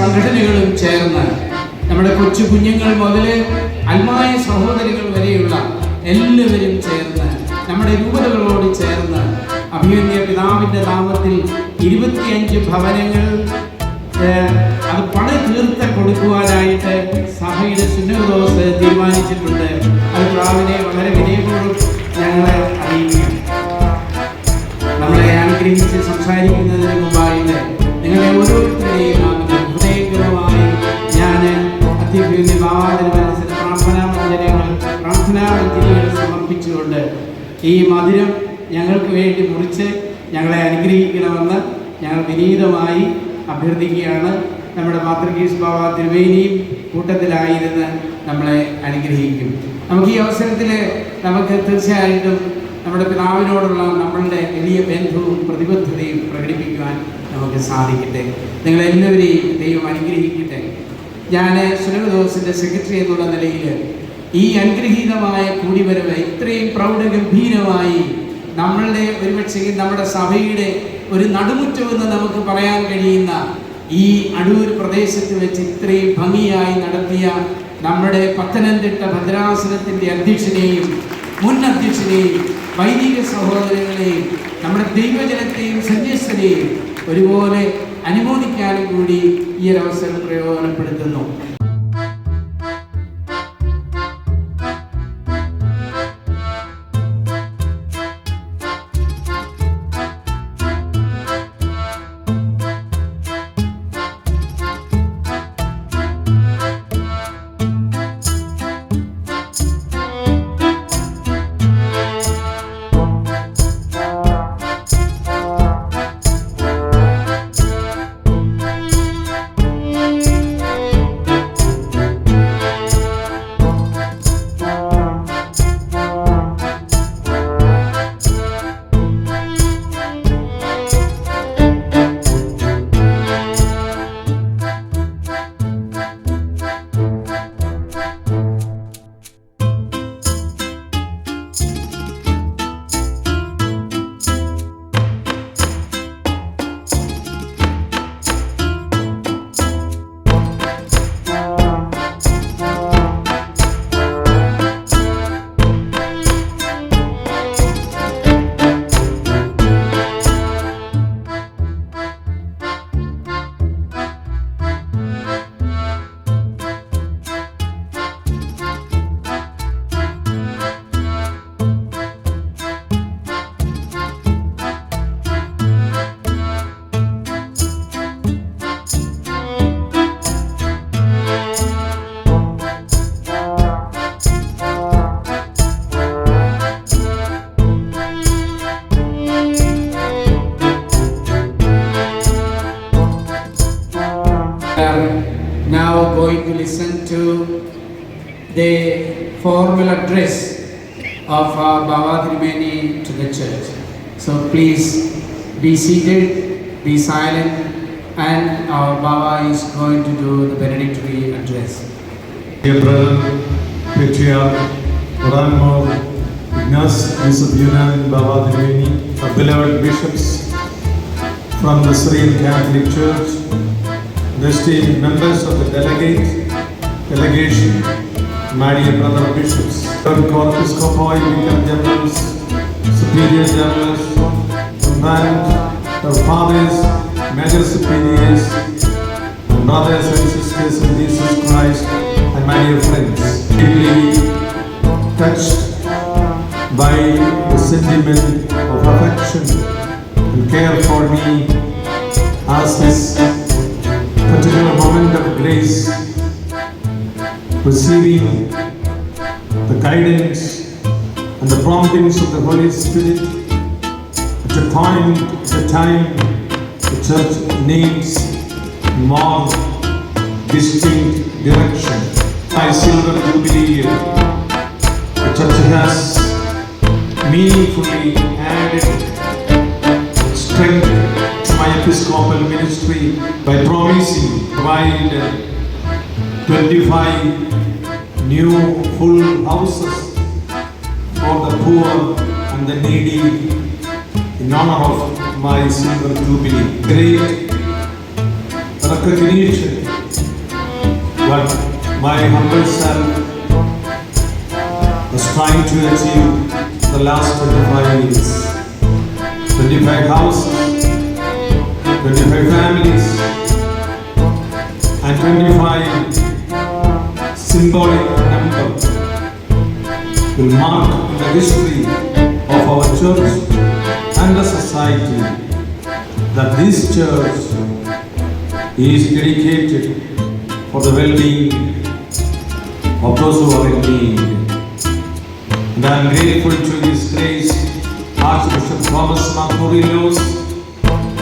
സംഘടനകളും ചേർന്ന് നമ്മുടെ കൊച്ചു കുഞ്ഞുങ്ങൾ മുതൽ അൽമായ സഹോദരികൾ വരെയുള്ള എല്ലാവരും ചേർന്ന് നമ്മുടെ രൂപതകളോട് ചേർന്ന് അഭിമന്യ പിതാവിന്റെ നാമത്തിൽ ഇരുപത്തിയഞ്ച് ഭവനങ്ങൾ അത് പണി തീർത്ത് കൊടുക്കുവാനായിട്ട് സഭയുടെ സുന്നതോസ് തീരുമാനിച്ചിട്ടുണ്ട് ഈ മധുരം ഞങ്ങൾക്ക് വേണ്ടി മുറിച്ച് ഞങ്ങളെ അനുഗ്രഹിക്കണമെന്ന് ഞങ്ങൾ വിനീതമായി അഭ്യർത്ഥിക്കുകയാണ്. നമ്മുടെ മാതൃകീസ് ബാബ തിരുവേനിയും കൂട്ടത്തിലായിരുന്ന് നമ്മളെ അനുഗ്രഹിക്കും. നമുക്ക് ഈ അവസരത്തിൽ നമുക്ക് തീർച്ചയായിട്ടും നമ്മുടെ പിതാവിനോടുള്ള നമ്മളുടെ വലിയ ബന്ധവും പ്രതിബദ്ധതയും പ്രകടിപ്പിക്കുവാൻ നമുക്ക് സാധിക്കട്ടെ. നിങ്ങളെല്ലാവരെയും ദൈവം അനുഗ്രഹിക്കട്ടെ. ഞാൻ സുനകദോസിന്റെ സെക്രട്ടറി എന്നുള്ള നിലയിൽ ഈ അനുഗ്രഹീതമായ കൂടിവരവ് ഇത്രയും പ്രൗഢഗംഭീരമായി നമ്മളുടെ ഒരുപക്ഷെ നമ്മുടെ സഭയുടെ ഒരു നടുമുറ്റമെന്ന് നമുക്ക് പറയാൻ കഴിയുന്ന ഈ അടൂർ പ്രദേശത്ത് വെച്ച് ഇത്രയും ഭംഗിയായി നടത്തിയ നമ്മുടെ പത്തനംതിട്ട ഭദ്രാസനത്തിന്റെ അധ്യക്ഷനെയും മുൻ അധ്യക്ഷനെയും വൈദിക സഹോദരങ്ങളെയും നമ്മുടെ ദൈവജനത്തെയും സന്യസ്തരെയും ഒരുപോലെ അനുമോദിക്കാനും കൂടി ഈ ഒരു അവസരം പ്രയോജനപ്പെടുത്തുന്നു. Now going to listen to the formal address of our Baba Trimeni to the church. So please be seated, be silent, and our Baba is going to do the benedictory address. Patriarch, Ranmore, Ignace, Yusuf Yunan, Baba Triveni, our beloved bishops from the Syrian Catholic Church, esteemed members of the delegate, delegation, my dear brother bishops, corpus corpoi, vicar generals, superior generals, and our fathers, major superiors, brothers and sisters in Jesus Christ, and my dear friends, deeply touched by the sentiment of affection and care for me as this particular moment of grace, receiving the guidance and the promptings of the Holy Spirit at a time, at a time the church needs more distinct direction. My silver jubilee the church has meaningfully added episcopal ministry by promising to provide uh, 25 new full houses for the poor and the needy in honor of my silver jubilee. Great recognition But my humble self was trying to achieve the last 25 years. 25 houses, 25 families, and 25 symbolic number will mark the history of our church and the society that this church is dedicated for the well-being of those who are in need. And I am grateful to His grace, Archbishop Thomas the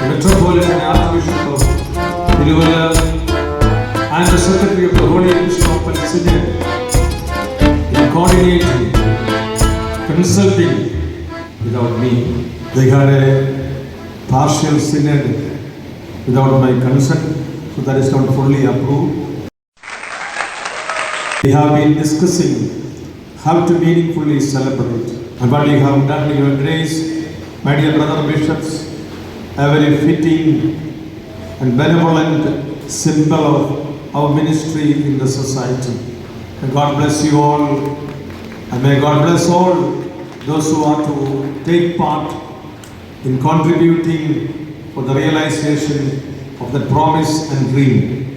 Metropolitan Archbishop of Tiruvalla, and the Secretary of the Holy Episcopal Synod in coordinating, consulting without me. They had a partial synod without my consent, so that is not fully approved. We have been discussing how to meaningfully celebrate. And what you have done, your grace, my dear brother bishops, a very fitting and benevolent symbol of our ministry in the society. And God bless you all, and may God bless all those who are to take part in contributing for the realization of the promise and dream.